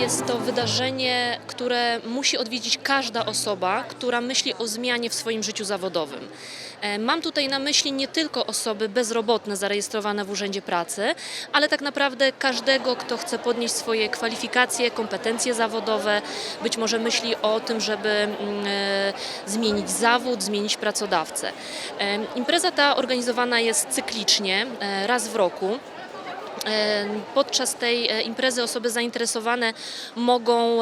Jest to wydarzenie, które musi odwiedzić każda osoba, która myśli o zmianie w swoim życiu zawodowym. E, Mam tutaj na myśli nie tylko osoby bezrobotne zarejestrowane w Urzędzie Pracy, ale tak naprawdę każdego, kto chce podnieść swoje kwalifikacje, kompetencje zawodowe, być może myśli o tym, żeby mm, e, zmienić zawód, zmienić pracodawcę. E, Impreza ta organizowana jest cyklicznie, raz w roku. Podczas tej e, imprezy osoby zainteresowane mogą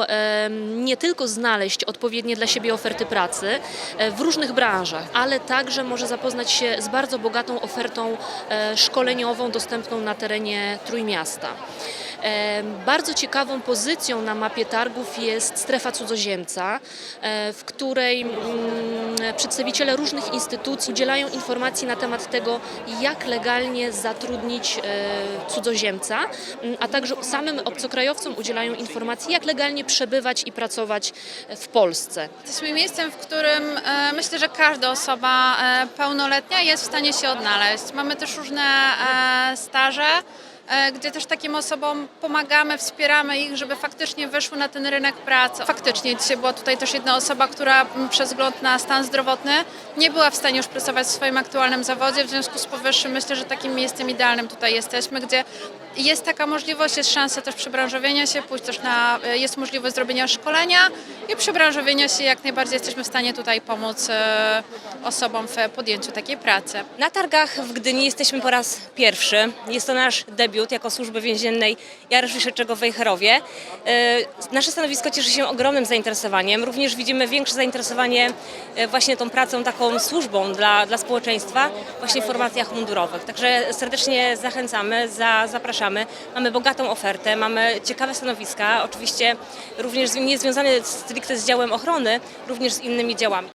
nie tylko znaleźć odpowiednie dla siebie oferty pracy e, w różnych branżach, ale także może zapoznać się z bardzo bogatą ofertą e, szkoleniową dostępną na terenie Trójmiasta. Bardzo ciekawą pozycją na mapie targów jest strefa cudzoziemca, e, w której mm, przedstawiciele różnych instytucji udzielają informacji na temat tego, jak legalnie zatrudnić e, cudzoziemca, a także samym obcokrajowcom udzielają informacji, jak legalnie przebywać i pracować w Polsce. Jesteśmy miejscem, w którym e, myślę, że każda osoba pełnoletnia jest w stanie się odnaleźć. Mamy też różne staże, gdzie też takim osobom pomagamy, wspieramy ich, żeby faktycznie weszły na ten rynek pracy. Faktycznie dzisiaj była tutaj też jedna osoba, która m, przez wzgląd na stan zdrowotny nie była w stanie już pracować w swoim aktualnym zawodzie. W związku z powyższym myślę, że takim miejscem idealnym tutaj jesteśmy, gdzie jest taka możliwość, jest szansa też przebranżowienia się, pójść też na, jest możliwość zrobienia szkolenia i przebranżowienia się jak najbardziej jesteśmy w stanie tutaj pomóc e, osobom w podjęciu takiej pracy. Na targach w Gdyni jesteśmy po raz pierwszy. Jest to nasz debiut jako służby więziennej Jaroszu Śledczego w Wejherowie. E, Nasze stanowisko cieszy się ogromnym zainteresowaniem. Również widzimy większe zainteresowanie e, właśnie tą pracą, taką służbą dla, dla społeczeństwa właśnie w formacjach mundurowych. Także serdecznie zachęcamy, za, zapraszamy. Mamy bogatą ofertę, mamy ciekawe stanowiska, oczywiście również z- nie związane stricte z działem ochrony, również z innymi działami.